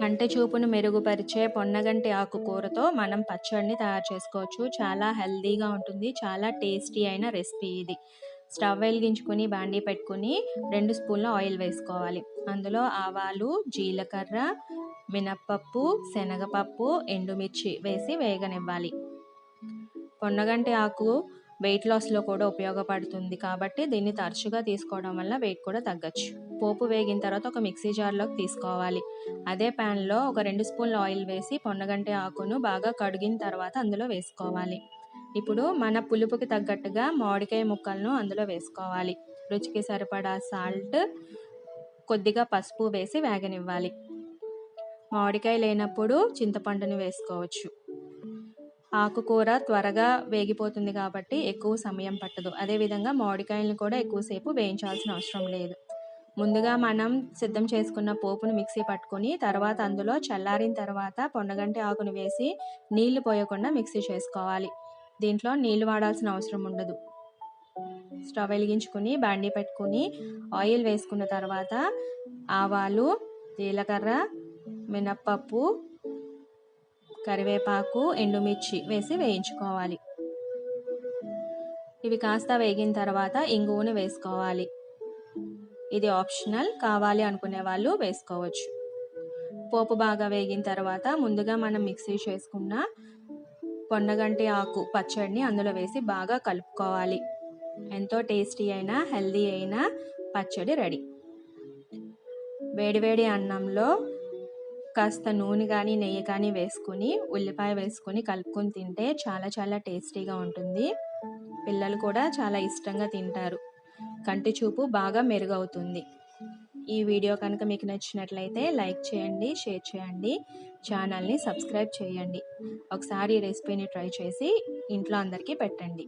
కంటి చూపును మెరుగుపరిచే పొన్నగంటి ఆకుకూరతో మనం పచ్చడిని తయారు చేసుకోవచ్చు. చాలా హెల్దీగా ఉంటుంది. చాలా టేస్టీ అయిన రెసిపీ ఇది. స్టవ్ వెలిగించుకుని బాండీ పెట్టుకుని రెండు స్పూన్ల ఆయిల్ వేసుకోవాలి. అందులో ఆవాలు జీలకర్ర మినప్పప్పు శనగపప్పు ఎండుమిర్చి వేసి వేగనివ్వాలి. పొన్నగంటి ఆకు వెయిట్ లాస్లో కూడా ఉపయోగపడుతుంది కాబట్టి దీన్ని తరచుగా తీసుకోవడం వల్ల వెయిట్ కూడా తగ్గచ్చు. పోపు వేగిన తర్వాత ఒక మిక్సీ జార్లోకి తీసుకోవాలి. అదే ప్యాన్లో ఒక రెండు స్పూన్ల ఆయిల్ వేసి పొన్నగంటి ఆకును బాగా కడిగిన తర్వాత అందులో వేసుకోవాలి. ఇప్పుడు మన పులుపుకి తగ్గట్టుగా మామిడికాయ ముక్కలను అందులో వేసుకోవాలి. రుచికి సరిపడా సాల్ట్ కొద్దిగా పసుపు వేసి వేగనివ్వాలి. మామిడికాయ లేనప్పుడు చింతపండుని వేసుకోవచ్చు. ఆకుకూర త్వరగా వేగిపోతుంది కాబట్టి ఎక్కువ సమయం పట్టదు. అదేవిధంగా మామిడికాయలను కూడా ఎక్కువసేపు వేయించాల్సిన అవసరం లేదు. ముందుగా మనం సిద్ధం చేసుకున్న పోపును మిక్సీ పట్టుకొని తర్వాత అందులో చల్లారిన తర్వాత పొన్నగంటి ఆకును వేసి నీళ్ళు పోయకుండా మిక్సీ చేసుకోవాలి. దీంట్లో నీళ్ళు వాడాల్సిన అవసరం ఉండదు. స్టవ్ వెలిగించుకుని బాండీ పెట్టుకుని ఆయిల్ వేసుకున్న తర్వాత ఆవాలు జీలకర్ర మినప్పప్పు కరివేపాకు ఎండుమిర్చి వేసి వేయించుకోవాలి. ఇవి కాస్త వేగిన తర్వాత ఇంగువను వేసుకోవాలి. ఇది ఆప్షనల్ కావాలి అనుకునే వాళ్ళు వేసుకోవచ్చు. పోపు బాగా వేగిన తర్వాత ముందుగా మనం మిక్సీ చేసుకున్న పొన్నగంటి ఆకు పచ్చడిని అందులో వేసి బాగా కలుపుకోవాలి. ఎంతో టేస్టీ అయిన హెల్దీ అయిన పచ్చడి రెడీ. వేడివేడి అన్నంలో కాస్త నూనె కానీ నెయ్యి కానీ వేసుకుని ఉల్లిపాయ వేసుకొని కలుపుకొని తింటే చాలా చాలా టేస్టీగా ఉంటుంది. పిల్లలు కూడా చాలా ఇష్టంగా తింటారు. కంటి చూపు బాగా మెరుగవుతుంది. ఈ వీడియో కనుక మీకు నచ్చినట్లయితే లైక్ చేయండి షేర్ చేయండి ఛానల్ని సబ్స్క్రైబ్ చేయండి. ఒకసారి ఈ రెసిపీని ట్రై చేసి ఇంట్లో అందరికీ పెట్టండి.